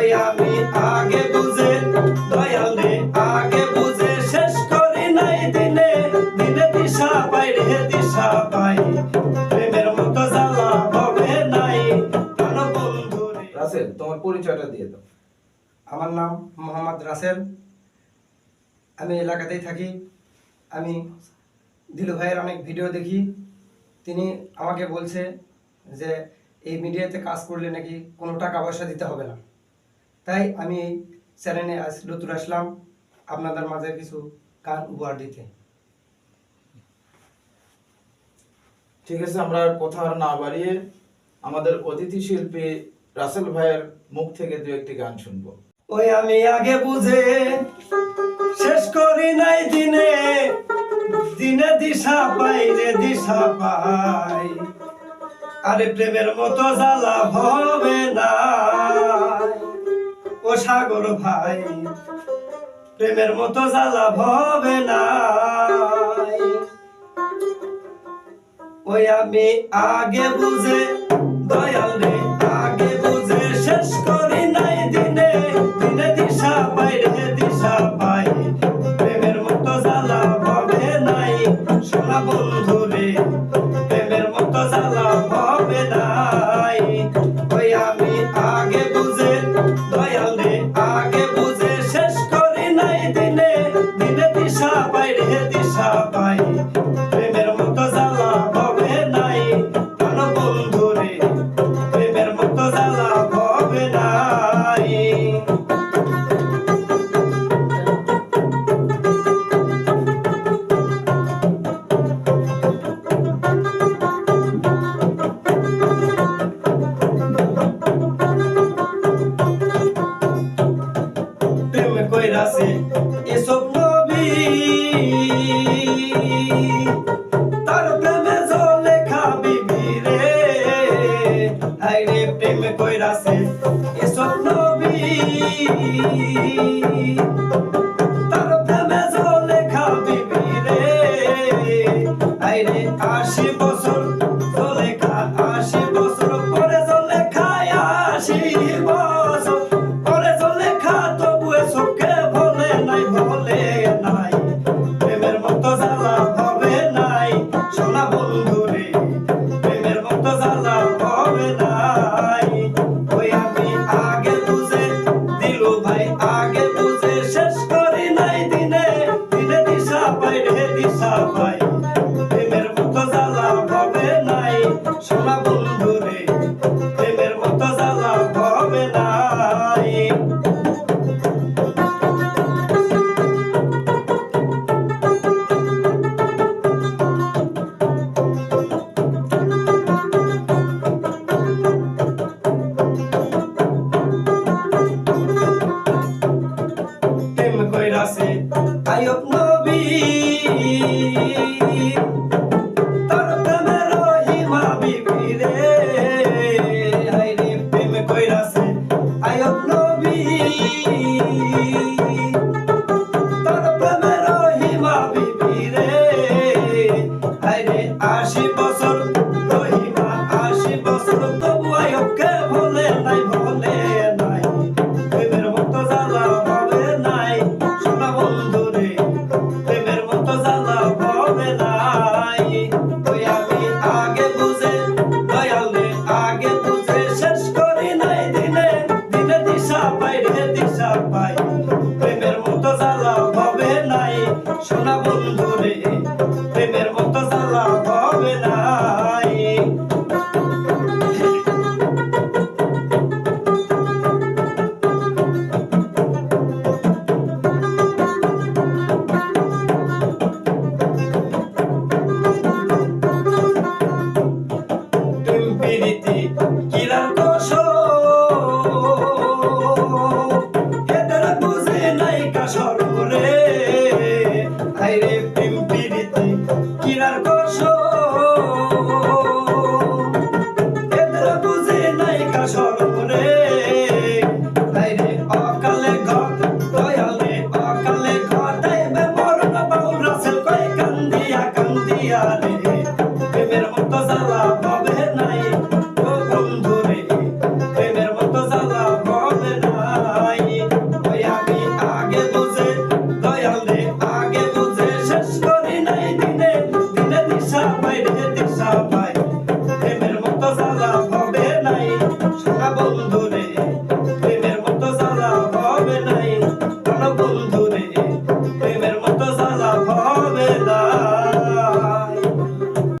ওই আগে বুঝে দয়াল আগে বুঝে শেষ করি নাই দিনে। দিনে দিশা পাই রে দিশা পাই। প্রেমের মতো জ্বালা হবে নাই। প্রাণ বন্ধু রাসেল তোমার পরিচয়টা দিয়ে দাও। আমার নাম মোহাম্মদ রাসেল। আমি এলাকাতেই থাকি। আমি দিলু ভাইয়ের অনেক ভিডিও দেখি। তিনি আমাকে বলছে যে এই মিডিয়াতে কাজ করলে নাকি কোনো টাকা পয়সা দিতে হবে না। তাই আমি এই চ্যানেলে আজ নতুন আসলাম। আপনাদের মাঝে কিছু গান উপহার দিতে। ঠিক আছে আমরা কথা আর না বাড়িয়ে আমাদের অতিথি শিল্পী রাসেল ভাইয়ের মুখ থেকে দু একটি গান শুনব। ওই আমি আগে বুঝে শেষ করি নাই দিনে দিনে দিশা পাই রে দিশা পাই। আরে প্রেমের মতো জ্বালা হবে না। ও সাগর ভাই, প্রেমের মতো জ্বালা হবে না ওই আমি আগে বুঝে, দয়াল রে, আগে বুঝে, শেষ করি নাই দিনে দিনে দিশা পাই রে দিশা পাই। প্রেমের মতো জ্বালা হবে নাই সোনা বন্ধু কইরাছে এসব নবী ঘরে। আইরে প্রেম পিড়িতে কিরার কষ এদের বুঝে নাই কাসর ঘরে আইরে অকালে ঘর, দয়ালে অকালে ঘর। তাই বেমরণ বাউল রাসেল কয় কান্দিয়া কান্দিয়া রে। প্রেমের মতো জ্বালা